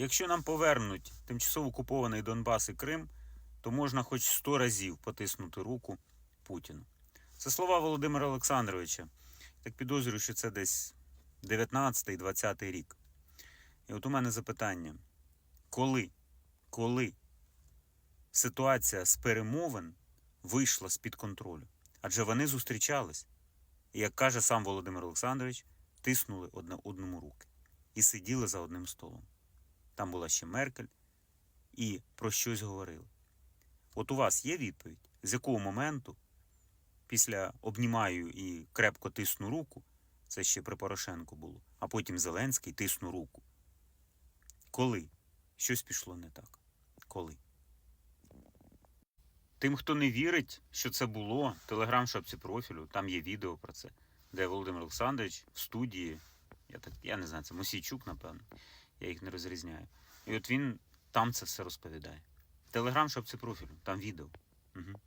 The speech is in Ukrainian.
Якщо нам повернуть тимчасово окупований Донбас і Крим, то можна хоч сто разів потиснути руку Путіну. Це слова Володимира Олександровича. Так підозрюю, що це десь 19-20 рік. І от у мене запитання: коли, коли ситуація з перемовин вийшла з-під контролю? Адже вони зустрічались. І, як каже сам Володимир Олександрович, тиснули одне одному руки і сиділи за одним столом. Там була ще Меркель і про щось говорили. От у вас є відповідь, з якого моменту, після обнімаю і крепко тисну руку, це ще при Порошенку було, а потім Зеленський тисну руку. Коли щось пішло не так? Коли? Тим, хто не вірить, що це було, телеграм-шапці профілю, там є відео про це, де Володимир Олександрович в студії, я так я не знаю, це Мосійчук, напевно, я їх не розрізняю. І от він там це все розповідає. Телеграм, щоб це профіль, там відео. Угу.